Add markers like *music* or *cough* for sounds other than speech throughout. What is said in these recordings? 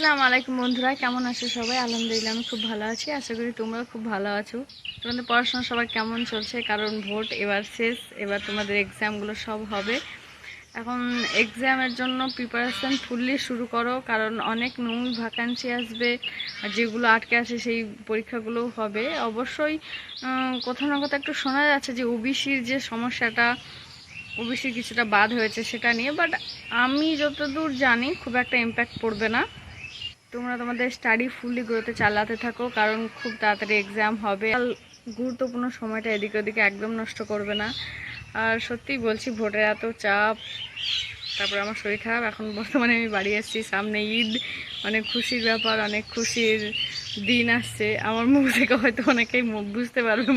আসসালামু আলাইকুম বন্ধুরা, কেমন আছো সবাই? আলহামদুলিল্লাহ, আমি খুব ভালো আছি। আশা করি তোমরাও খুব ভালো আছো। তোমাদের পড়াশোনা সবার কেমন চলছে? কারণ ভোট এবার শেষ, এবার তোমাদের এক্সামগুলো সব হবে। এখন এক্সামের জন্য প্রিপারেশন ফুললি শুরু করো, কারণ অনেক নতুন ভ্যাকান্সি আসবে, আর যেগুলো আটকে আছে সেই পরীক্ষাগুলো হবে। অবশ্যই কোথাও না কোথাও একটু শোনা যাচ্ছে যে ওবিসির যে সমস্যাটা ওবিসির কিছুটা বাদ হয়েছে সেটা নিয়ে বাট আমি যতদূর জানি খুব একটা ইম্প্যাক্ট পড়বে না। তোমরা তোমাদের স্টাডি ফুললি গ্রোতে চালাতে থাকো, কারণ খুব তাড়াতাড়ি এক্সাম হবে। গুরুত্বপূর্ণ সময়টা এদিকে ওদিকে একদম নষ্ট করবে না। আর সত্যিই বলছি, ভোটের এত চাপ, তারপরে আমার শরীর খারাপ। এখন বর্তমানে আমি বাড়ি আসছি, সামনে ঈদ, অনেক খুশির ব্যাপার, অনেক খুশির দিন আসছে। আমার মুখ থেকে হয়তো অনেকেই মুখ বুঝতে পারবে।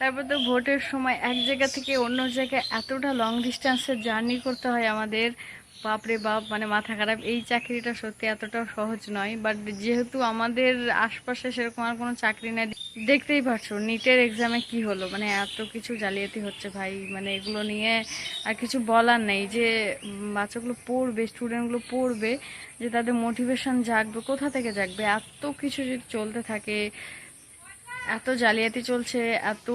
তারপর তো ভোটের সময় এক জায়গা থেকে অন্য জায়গায় এতটা লং ডিস্টেন্সের জার্নি করতে হয় আমাদের। বাপরে বাপ মানে মাথা খারাপ, এই চাকরিটা সত্যি এতটাও সহজ নয় বাট যেহেতু আমাদের আশপাশে সেরকম আর কোনো চাকরি নেই, দেখতেই পারছ নিটের এক্সামে কি হলো? মানে এত কিছু জালিয়াতি হচ্ছে ভাই মানে এগুলো নিয়ে আর কিছু বলার নেই যে বাচ্চাগুলো পড়বে স্টুডেন্টগুলো পড়বে, যে তাদের মোটিভেশন জাগবে, কোথা থেকে জাগবে? এত কিছু যদি চলতে থাকে, এত জালিয়াতি চলছে, এত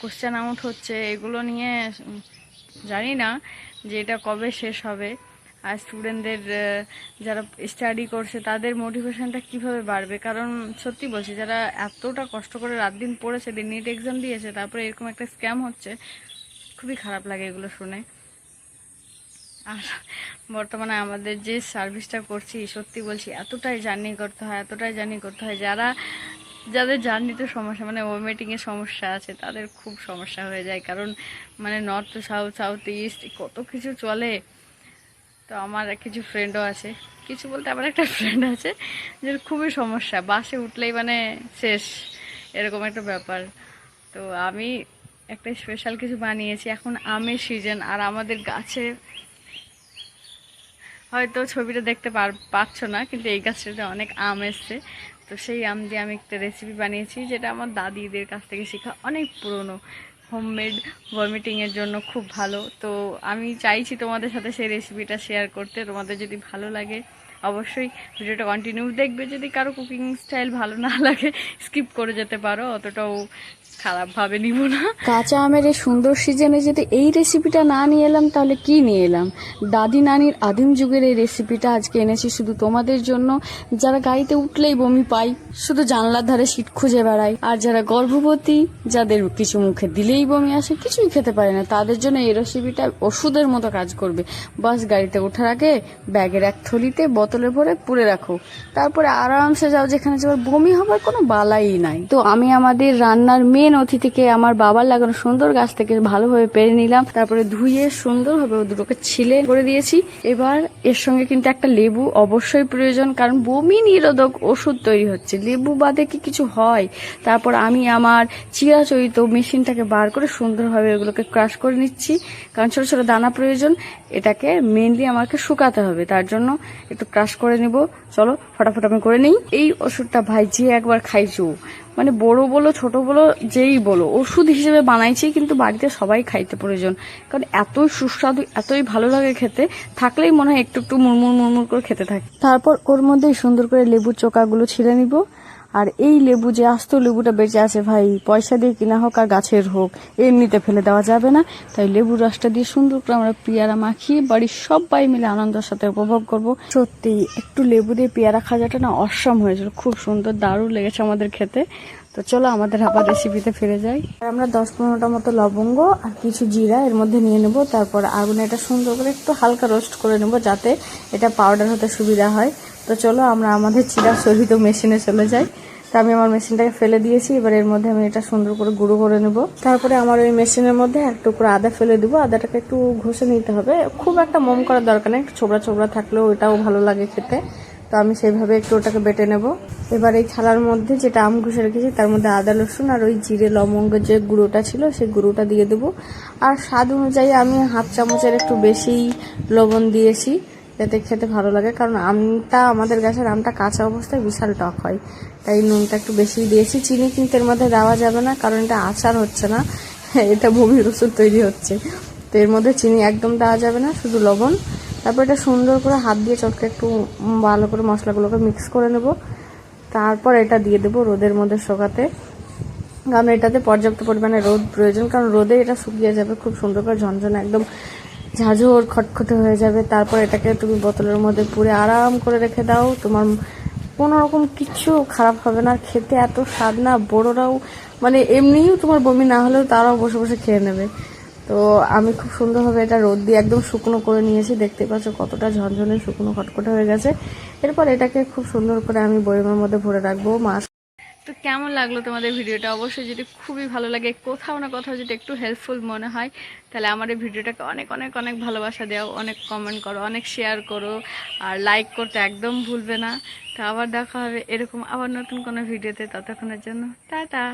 কোশ্চেন আউট হচ্ছে, এগুলো নিয়ে জানি না যে এটা কবে শেষ হবে। আর স্টুডেন্টদের যারা স্টাডি করছে, তাদের মোটিভেশনটা কীভাবে বাড়বে? কারণ সত্যি বলছি, যারা এতটা কষ্ট করে রাত দিন পড়েছে, দিন নিট এক্সাম দিয়েছে, তারপরে এরকম একটা স্ক্যাম হচ্ছে, খুবই খারাপ লাগে এগুলো শুনে। আর বর্তমানে আমাদের যে সার্ভিসটা করছি, সত্যি বলছি, এতটাই জার্নি করতে হয়, এতটাই জার্নি করতে হয়। যারা, যাদের জার্নিতে সমস্যা মানে ওমেটিংয়ের সমস্যা আছে, তাদের খুব সমস্যা হয়ে যায়। কারণ মানে নর্থ সাউথ সাউথ ইস্ট কত কিছু চলে। তো আমার কিছু ফ্রেন্ডও আছে। কিছু বলতে আমার একটা ফ্রেন্ড আছে, যে খুবই সমস্যা। বাসে উঠলেই মানে শেষ, এরকম একটা ব্যাপার। তো আমি একটা স্পেশাল কিছু বানিয়েছি, এখন আমের সিজন আর আমাদের গাছে হয়তো ছবিটা দেখতে পাচ্ছ না, কিন্তু এই গাছটাতে অনেক আম এসছে। তো সেই আম দিয়ে আমি একটা রেসিপি বানিয়েছি, যেটা আমার দাদিদের কাছ থেকে শেখা অনেক পুরনো। হোমমেড ভমিটিংয়ের জন্য খুব ভালো। তো আমি চাইছি তোমাদের সাথে সেই রেসিপিটা শেয়ার করতে। তোমাদের যদি ভালো লাগে, অবশ্যই ভিডিওটা কন্টিনিউ দেখবে। যদি কারও কুকিং স্টাইল ভালো না *laughs* লাগে স্কিপ করে যেতে পারো। অতটাও খারাপভাবে নিব না। কাঁচা আমের এই সুন্দর সিজনে যদি এই রেসিপিটা না নিয়ে এলাম, তাহলে কি নিয়ে এলাম? দাদি নানির আদিম যুগের এই রেসিপিটা আজকে এনেছি শুধু তোমাদের জন্য। যারা গাড়িতে উঠলেই বমি পাই শুধু জানলার ধারে সিট খুঁজে বেড়ায়। আর যারা গর্ভবতী, যাদের কিছু মুখে দিলেই বমি আসে, কিছুই খেতে পারে না। তাদের জন্য এই রেসিপিটা ওষুধের মতো কাজ করবে। বাস গাড়িতে ওঠার আগে ব্যাগের এক থলিতে বোতলে ভরে পুরে রাখো। তারপরে আরামসে যাও, যেখানে যাওয়ার বমি হবার কোনো বালাই নাই। তো আমি আমাদের রান্নার মেন অতিথিকে আমার বাবার লাগানো সুন্দর গাছ থেকে ভালোভাবে পেরে নিলাম। তারপরে ধুয়ে সুন্দরভাবে দুটোকে ছিলে করে দিয়েছি। এবার এর সঙ্গে কিন্তু একটা লেবু অবশ্যই প্রয়োজন, কারণ বমি নিরোধক ওষুধ তৈরি হচ্ছে। লেবু বাদে কি কিছু হয়? তারপর আমি আমার চিরাচরিত মেশিনটাকে বার করে সুন্দরভাবে এগুলোকে ক্রাশ করে নিচ্ছি। কারণ ছোট ছোট দানা প্রয়োজন, এটাকে মেনলি আমাকে শুকাতে হবে। তার জন্য একটু ক্রাশ করে নিব। চলো, ফটাফট আমি করে নিই। এই ওষুধটা ভাই যে একবার খাইছো। মানে বড় বলো, ছোট বলো, যেই বলো, ওষুধ হিসেবে বানাইছি, কিন্তু বাড়িতে সবাই খাইতে প্রয়োজন। কারণ এতই সুস্বাদু, এতই ভালো লাগে খেতে, থাকলেই মনে হয় একটু একটু মুড়মুড় মুড়মুড় করে খেতে থাকে। তারপর ওর মধ্যে সুন্দর করে লেবুর চোকাগুলো ছিঁড়ে নিব। আর এই লেবু যে আস্ত লেবুটা বেঁচে আছে ভাই, পয়সা দিয়ে কিনা হোক আর গাছের হোক, এমনিতে ফেলে দেওয়া যাবে না। তাই লেবুর রসটা দিয়ে সুন্দর করে আমরা পেয়ারা মাখিয়ে বাড়ির সবাই মিলে আনন্দের সাথে উপভোগ করব। সত্যি, একটু লেবু দিয়ে পেয়ারা খাজাটা না অসম হয়েছিল। খুব সুন্দর, দারুণ লেগেছে আমাদের খেতে। তো চলো আমাদের আবার রেসিপিতে ফিরে যাই। আমরা দশ পনেরোটা মতো লবঙ্গ আর কিছু জিরা এর মধ্যে নিয়ে নেব। তারপর আগুনে এটা সুন্দর করে একটু হালকা রোস্ট করে নেব যাতে এটা পাউডার হতে সুবিধা হয়। তো চলো আমরা আমাদের চিরা সরিত মেশিনে চলে যাই। তা আমি আমার মেশিনটাকে ফেলে দিয়েছি, এবার এর মধ্যে আমি এটা সুন্দর করে গুঁড়ো করে নেব। তারপরে আমার ওই মেশিনের মধ্যে এক টুকরো আদা ফেলে দেবো। আদাটাকে একটু ঘষে নিতে হবে। খুব একটা মোম করার দরকার নেই, একটু ছোবড়া ছোবড়া থাকলেও ওটাও ভালো লাগে খেতে। তো আমি সেইভাবে একটু ওটাকে বেটে নেব। এবার এই থালার মধ্যে যেটা আম ঘষে রেখেছি, তার মধ্যে আদা, রসুন আর ওই জিরে, লবঙ্গের যে গুঁড়োটা ছিল, সেই গুঁড়োটা দিয়ে দেবো। আর স্বাদ অনুযায়ী আমি হাফ চামচের একটু বেশি লবণ দিয়েছি। যাতে খেতে ভালো লাগে, কারণ আমটা, আমাদের গাছের আমটা কাঁচা অবস্থায় বিশাল টক হয়। তাই নুনটা একটু বেশি দিয়েছি। চিনি কিন্তু এর মধ্যে দেওয়া যাবে না, কারণ এটা আচার হচ্ছে না। *laughs* এটা বমির ওষুধ তৈরি হচ্ছে। তো এর মধ্যে চিনি একদম দেওয়া যাবে না, শুধু লবণ। তারপর এটা সুন্দর করে হাত দিয়ে চটকে একটু ভালো করে মশলাগুলোকে মিক্স করে নেব। তারপর এটা দিয়ে দেবো রোদের মধ্যে শোকাতে। কারণ এটাতে পর্যাপ্ত পরিমাণে রোদ প্রয়োজন, কারণ রোদে এটা শুকিয়ে যাবে, খুব সুন্দর করে ঝনঝনে একদম ঝাঁঝর খটখটে হয়ে যাবে, তারপর এটাকে তুমি বোতলের মধ্যে পুরে আরাম করে রেখে দাও। তোমার কোনো রকম কিচ্ছু খারাপ হবে না খেতে এত স্বাদ না, বড়রাও মানে এমনিও তোমার বমি না হলেও তারাও বসে বসে খেয়ে নেবে। তো আমি খুব সুন্দরভাবে এটা রোদ দিয়ে একদম শুকনো করে নিয়েছি, দেখতে পাচ্ছ কতটা ঝনঝনে শুকনো খটখটে হয়ে গেছে। এরপর এটাকে খুব সুন্দর করে আমি বয়মের মধ্যে ভরে রাখব। মাছ তো কেমন লাগল তোমাদের ভিডিওটা? অবশ্যই যদি খুবই ভালো লাগে, কোথাও না কোথাও যদি একটু হেল্পফুল মনে হয়, তাহলে আমার এই ভিডিওটাকে অনেক অনেক অনেক ভালোবাসা দেওয়া অনেক কমেন্ট করো, অনেক শেয়ার করো, আর লাইক করতে একদম ভুলবে না। তো আবার দেখা হবে এরকম আবার নতুন কোনো ভিডিওতে ততক্ষণের জন্য, টাটা!